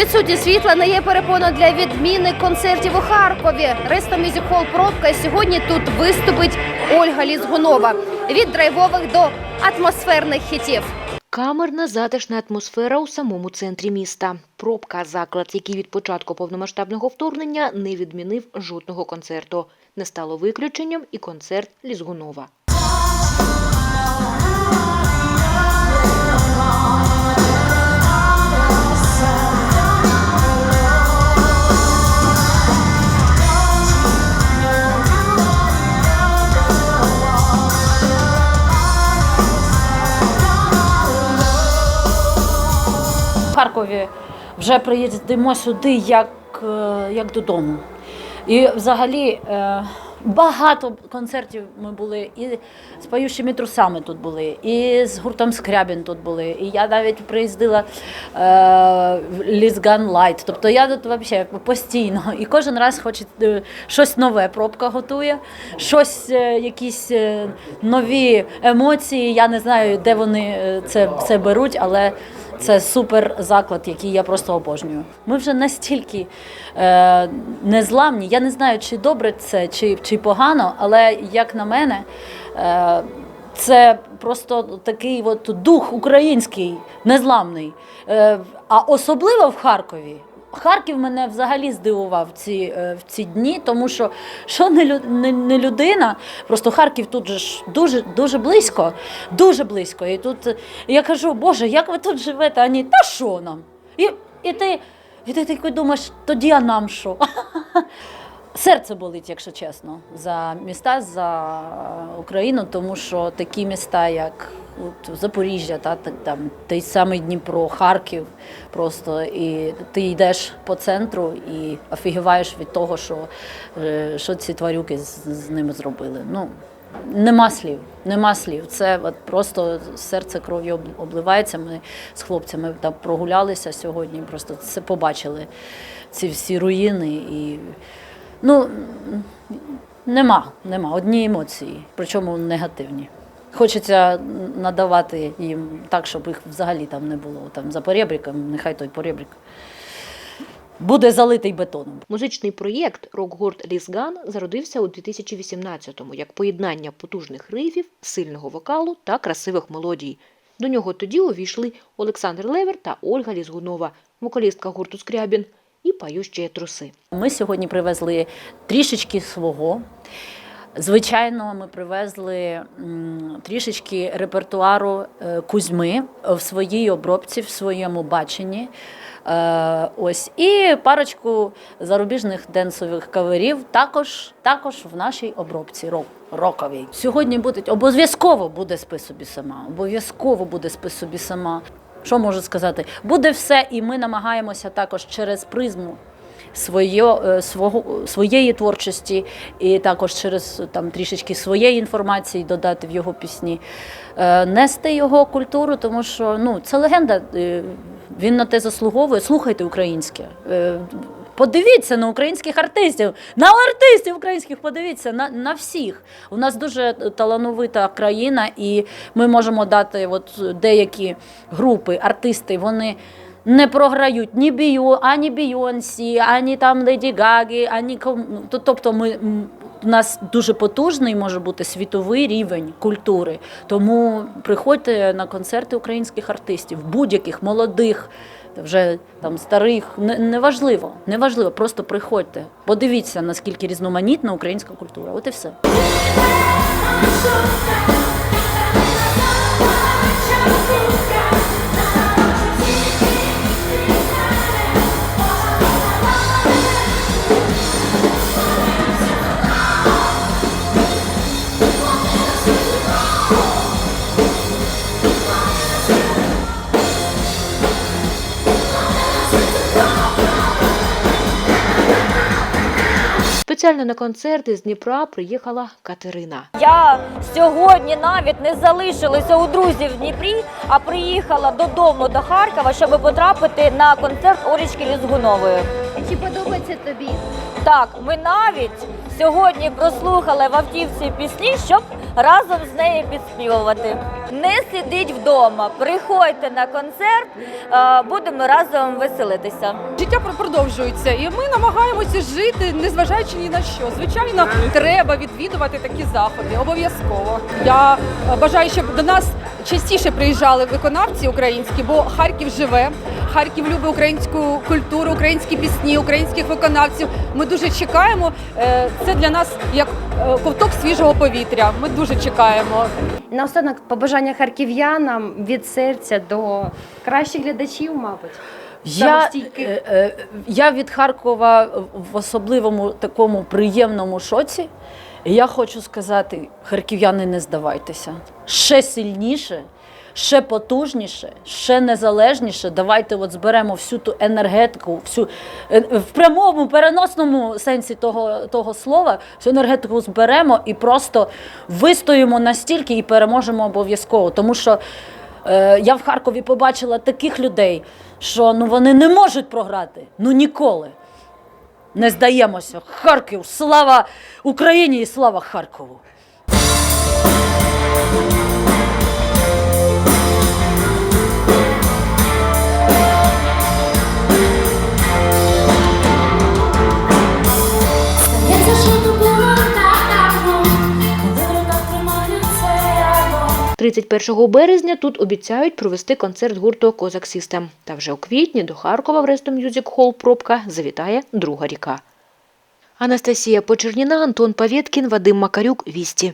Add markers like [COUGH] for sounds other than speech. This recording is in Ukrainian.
Відсутність світла не є перепоною для відміни концертів у Харкові. Ресто Music Hall пробка. Сьогодні тут виступить Ольга Лізгунова від драйвових до атмосферних хітів. Камерна затишна атмосфера у самому центрі міста. Пробка заклад, який від початку повномасштабного вторгнення не відмінив жодного концерту. Не стало виключенням і концерт Лізгунова. Харкові вже приїздимо сюди як, е, як додому. І взагалі е, багато концертів ми були і з поющими трусами тут були, і з гуртом Скрябін тут були. І я навіть приїздила е, Лізган Лайт. Тобто я тут взагалі постійно. І кожен раз хоче щось нове. Пробка готує, щось, якісь нові емоції. Я не знаю, де вони це все беруть, але. Це супер заклад, який я просто обожнюю. Ми вже настільки е, незламні. Я не знаю, чи добре це, чи, чи погано, але як на мене, е, це просто такий от дух український, незламний. Е, а особливо в Харкові. Харків мене взагалі здивував в ці, е, в ці дні, тому що що не, не, не людина, просто Харків тут же ж дуже, дуже близько, дуже близько. І тут е, я кажу, Боже, як ви тут живете? А ні, та що нам? І, і ти, і ти такий думаєш, тоді а нам що? [LAUGHS] Серце болить, якщо чесно, за міста, за Україну, тому що такі міста, як от, Запоріжжя, та, там, той самий Дніпро, Харків, просто і ти йдеш по центру і офігіваєш від того, що, е, що ці тварюки з, з ними зробили. Ну, Нема слів, нема слів. Це от просто серце кров'ю обливається. Ми з хлопцями там прогулялися сьогодні, просто це побачили, ці всі руїни. І, ну, нема, нема. Одні емоції, причому негативні. Хочеться надавати їм так, щоб їх взагалі там не було. Там за поребриком, нехай той поребрик буде залитий бетоном. Музичний проєкт рок-гурт Лізган зародився у 2018-му як поєднання потужних рифів, сильного вокалу та красивих мелодій. До нього тоді увійшли Олександр Левер та Ольга Лізгунова, вокалістка гурту Скрябін і пающі труси. Ми сьогодні привезли трішечки свого. Звичайно, ми привезли трішечки репертуару е, Кузьми в своїй обробці, в своєму баченні. Е, Ось і парочку зарубіжних денсових каверів також, також в нашій обробці рок, роковій. Сьогодні буде обов'язково буде спи собі сама. Обов'язково буде спи собі сама. Що можу сказати? Буде все, і ми намагаємося також через призму своє, е, свого, своєї творчості і також через там трішечки своєї інформації додати в його пісні, е, нести його культуру, тому що ну, це легенда, е, він на те заслуговує. Слухайте українське. Подивіться на українських артистів, на артистів українських подивіться на, на всіх. У нас дуже талановита країна, і ми можемо дати от деякі групи, артисти, вони не програють ні Бію, ані Бійонсі, ані там Леді Гагі, ані ну, то- тобто ми. У нас дуже потужний може бути світовий рівень культури. Тому приходьте на концерти українських артистів, будь-яких молодих, вже там старих. неважливо, Не- неважливо, просто приходьте. Подивіться, наскільки різноманітна українська культура. От і все. Спеціально на концерти з Дніпра приїхала Катерина. Я сьогодні навіть не залишилася у друзів в Дніпрі, а приїхала додому до Харкова, щоб потрапити на концерт Орічки Лізгунової. Чи подобається тобі? Так, ми навіть сьогодні прослухали в автівці пісні, щоб разом з нею підспівувати. Не сидіть вдома, приходьте на концерт, е, будемо разом веселитися. Життя продовжується, і ми намагаємося жити, незважаючи ні на що. Звичайно, треба відвідувати такі заходи. Обов'язково. Я е, бажаю, щоб до нас частіше приїжджали виконавці українські, бо Харків живе. Харків любить українську культуру, українські пісні, українських виконавців. Ми дуже чекаємо. Е, Це для нас як е, ковток свіжого повітря. Ми дуже чекаємо. Наостанок побажання харків'янам від серця до кращих глядачів, мабуть. Я, е, я від Харкова в особливому такому приємному шоці. Я хочу сказати, харків'яни, не здавайтеся. Ще сильніше, ще потужніше, ще незалежніше. Давайте от зберемо всю ту енергетику, всю е, в прямому переносному сенсі того, того слова, всю енергетику зберемо і просто вистоїмо настільки і переможемо обов'язково. Тому що Е, я в Харкові побачила таких людей, що ну вони не можуть програти. Ну ніколи. Не здаємося. Харків, слава Україні і слава Харкову. 31 березня тут обіцяють провести концерт гурту Козак Сістем. Та вже у квітні до Харкова в Ресто Мюзик Холл Пробка завітає друга ріка. Анастасія Почерніна, Антон Павєткін, Вадим Макарюк, Вісті.